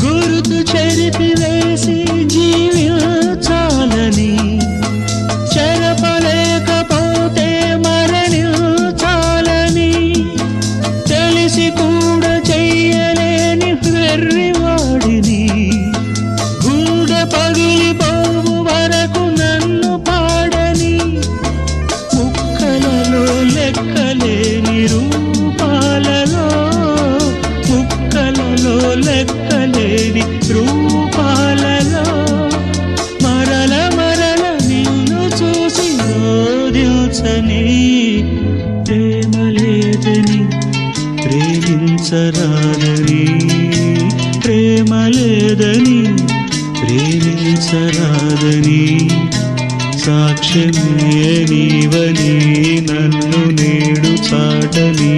Kurdu çeri ప్రేమించని ప్రేమ లేదని ప్రేమించరాదని ప్రేమ లేదని ప్రేమించరాదని సాక్ష్యం నీవని నన్ను నేడు చాటని